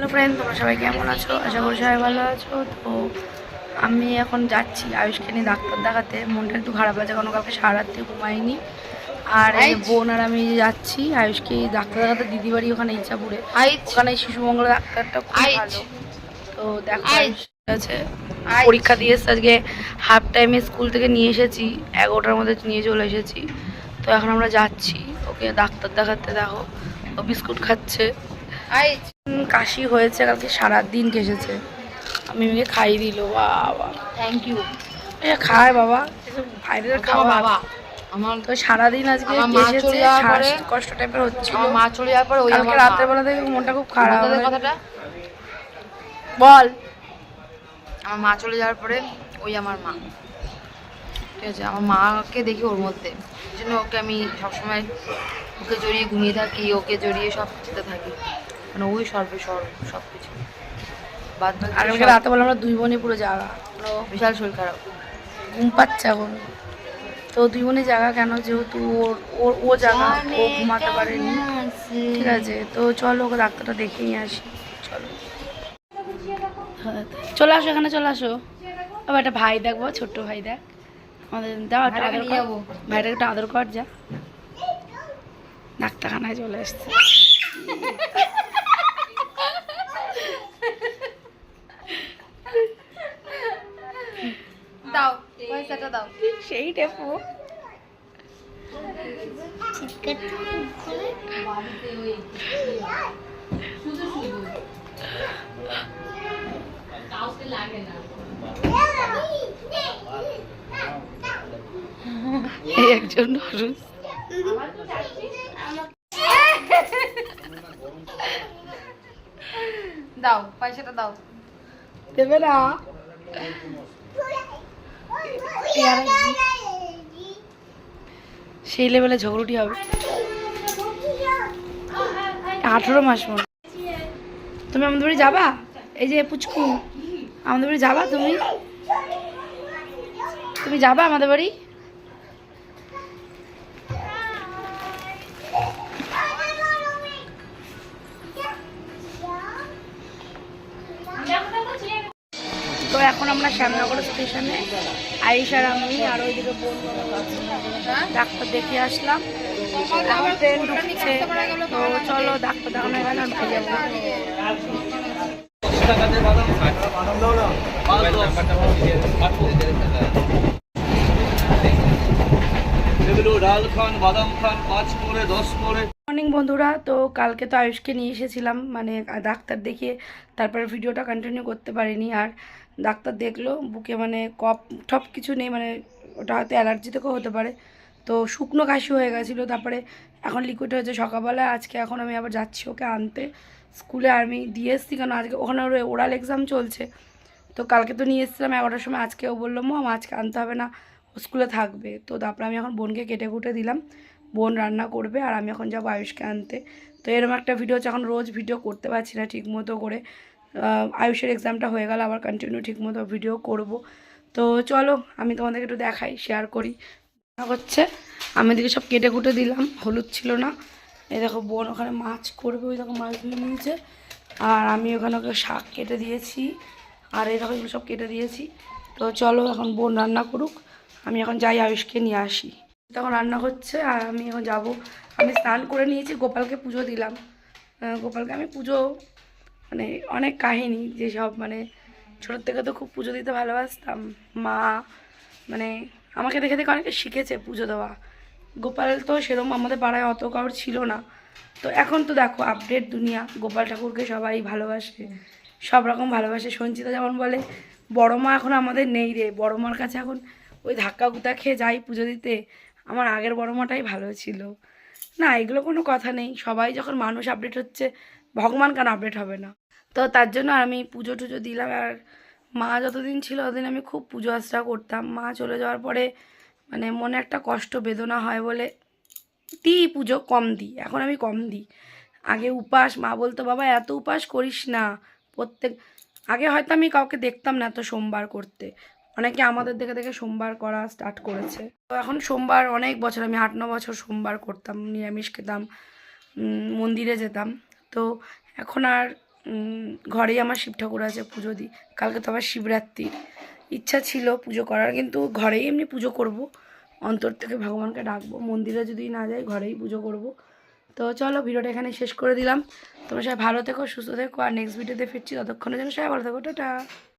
Hello friend তোমরা সবাই কেমন আছো? আশা করি সবাই ভালো আছো। তো আমি এখন যাচ্ছি আয়ুষকে নিয়ে ডাক্তার দেখাতে। মনটা একটু খারাপ আছে কারণ কালকে সারা রাত্রি ঘুমাইনি। আর এই বোন আর আমি যাচ্ছি আয়ুষকে ডাক্তার দেখাতে দিদি বাড়ি ওখানে ইচ্ছাপুরে। ওখানে শিশু মঙ্গল ডাক্তারটা খুব ভালো। তো দেখো। আয়ুষ আছে। পরীক্ষা দিয়ে এসছে আজকে হাফ টাইমে স্কুল থেকে নিয়ে এসেছি। এগারোটার মধ্যে নিয়ে চলে এসেছি। তো এখন আমরা যাচ্ছি। ওকে ডাক্তার দেখাতে দেখো। ও বিস্কুট খাচ্ছে। আইচ! কাশি হয়েছে কালকে সারা দিন কেসেছে আমি মেয়েকে খাইয়ে দিল বাবা। থ্যাংক ইউ খায় বাবা বাইরের খাওয়া বাবা আমার তো সারাদিন আজকে কেসেছে শ্বাসকষ্ট টাইপের হচ্ছিল। আমার মা চলে যাওয়ার পরে ওই কালকে আমার রাতের। বেলা থেকে মনটা খুব খারাপ কথাটা। বল। আমার মা চলে যাওয়ার পরে ওই আমার মা। ঠিক আছে আমার মাকে দেখি ওর মধ্যে। এই জন্য ওকে আমি সবসময় ওকে জড়িয়ে ঘুমিয়ে থাকি ওকে জড়িয়ে সব কিছুতে থাকি। মানে ওই সর্বে সর্ব সব কিছু। বাদ রাতে বেলা আমরা দুই বোনই পুরো জাগা বিশাল শরীর খারাপ। ঘুম পাচ্ছে এখন। তো দুই বোনই জাগা কেন? যেহেতু ওর ওর ও জাগা ও ঘুমাতে পারেনি। ঠিক আছে তো চলো ওকে ডাক্তারটা নিয়ে আসি। চলো। হ্যাঁ, চলে আসো এখানে চলে আসো। আবার একটা ভাই দেখব ছোট্ট ভাই দেখ। আমাদের দাও একটা আদর যাব। ভাইটাকে একটা আদর কর যা। ডাক্তারখানায় চলে আসছে দাও পয়সাটা দাও সেই টেপো এই একজন অসুস্থ দাও পয়সাটা দাও। দেবে না। সেই লেভেলে ঝগড়ুটি হবে। আঠেরো মাস মনে। তুমি আমাদের বাড়ি যাবা? এই যে পুচকু। আমাদের বাড়ি যাবা তুমি? তুমি যাবা আমাদের বাড়ি? এখন আমরা শ্যামনগর স্টেশনে আইসার আমি আর ওইদিকে ডাক্তার দেখিয়ে আসলাম। ট্রেন ঢুকছে। তো চলো ডাক্তার দেখানো এখানে ভাই যাব ডাল খান বাদাম খান পাঁচ করে দশ করে মর্নিং বন্ধুরা। তো কালকে তো আয়ুষকে নিয়ে এসেছিলাম মানে ডাক্তার দেখিয়ে তারপরে ভিডিওটা কন্টিনিউ করতে পারিনি। আর ডাক্তার দেখল, বুকে মানে কপ ঠপ কিছু নেই মানে ওটা হয়তো অ্যালার্জি থেকেও হতে পারে। তো শুকনো কাশি হয়ে গেছিল, তারপরে এখন লিকুইড হয়েছে সকালবেলা। আজকে এখন আমি আবার যাচ্ছি ওকে আনতে। স্কুলে আমি দিয়ে এসছি কেন? আজকে ওখানে ওর ওরাল এক্সাম চলছে। তো কালকে তো নিয়ে এসেছিলাম, এগারোটার সময় আজকে ও বলল, মম, আজকে আনতে হবে না স্কুলে থাকবে। তো তারপরে আমি এখন বোনকে কেটে কুটে দিলাম। বোন রান্না করবে আর আমি এখন যাব আয়ুষকে আনতে। তো এরকম একটা ভিডিও হচ্ছে, এখন রোজ ভিডিও করতে পারছি না ঠিক মতো করে আয়ুষের এক্সামটা হয়ে গেল, আবার কন্টিনিউ ঠিক মতো ভিডিও করব। তো চলো, আমি তোমাদেরকে একটু দেখাই শেয়ার করি। হচ্ছে, আমি এদিকে সব কেটে কুটে দিলাম, হলুদ ছিল না। এই দেখো, বোন ওখানে মাছ করবে, ওই দেখো মাছ ধুয়ে নিয়েছে। আর আমি ওখানে ওকে শাক কেটে দিয়েছি, আর এই দেখো সব কেটে দিয়েছি। তো চলো, এখন বোন রান্না করুক, আমি এখন যাই আয়ুষকে নিয়ে আসি। তখন রান্না হচ্ছে আর আমি এখন যাব। আমি স্নান করে নিয়েছি, গোপালকে পুজো দিলাম। গোপালকে আমি পুজো মানে অনেক কাহিনী যেসব মানে ছোটোর থেকে তো খুব পুজো দিতে ভালোবাসতাম। মা মানে আমাকে দেখে দেখে অনেকে শিখেছে পুজো দেওয়া। গোপাল তো সেরকম আমাদের পাড়ায় অত কারোর ছিল না। তো এখন তো দেখো আপডেট দুনিয়া। গোপাল ঠাকুরকে সবাই ভালোবাসে, সব রকম ভালোবাসে। সঞ্চিতা যেমন বলে, বড় মা এখন আমাদের নেই রে। বড় মার কাছে এখন ওই ধাক্কা গুতা খেয়ে যাই পুজো দিতে। আমার আগের বড় মাটাই ভালো ছিল। না, এগুলো কোনো কথা নেই। সবাই যখন মানুষ আপডেট হচ্ছে, ভগবান কেন আপডেট হবে না? তো তার জন্য আমি পুজো টুজো দিলাম। আর মা যতদিন ছিল ততদিন আমি খুব পুজো আশ্রা করতাম। মা চলে যাওয়ার পরে মানে মনে একটা কষ্ট, বেদনা হয় বলে দিই পুজো, কম দিই। এখন আমি কম দিই। আগে উপাস, মা বলতো, বাবা, এত উপাস করিস না। প্রত্যেক, আগে হয়তো আমি কাউকে দেখতাম না এত সোমবার করতে। অনেকে আমাদের দেখে দেখে সোমবার করা স্টার্ট করেছে। তো এখন সোমবার অনেক বছর, আমি আট, ন বছর সোমবার করতাম, নিরামিষ খেতাম মন্দিরে যেতাম। তো এখন আর ঘরেই আমার শিব ঠাকুর আছে, পুজো দিই। কালকে তো আবার শিবরাত্রির ইচ্ছা ছিল পুজো করার, কিন্তু ঘরেই এমনি পুজো করব। অন্তর থেকে ভগবানকে ডাকবো। মন্দিরে যদি না যাই, ঘরেই পুজো করব। তো চলো, ভিডিওটা এখানে শেষ করে দিলাম। তোমরা সবাই ভালো থেকো, সুস্থ থেকো, আর নেক্সট ভিডিওতে ফিরছি। ততক্ষণের জন্য সবাই ভালো থেকো। টাটা।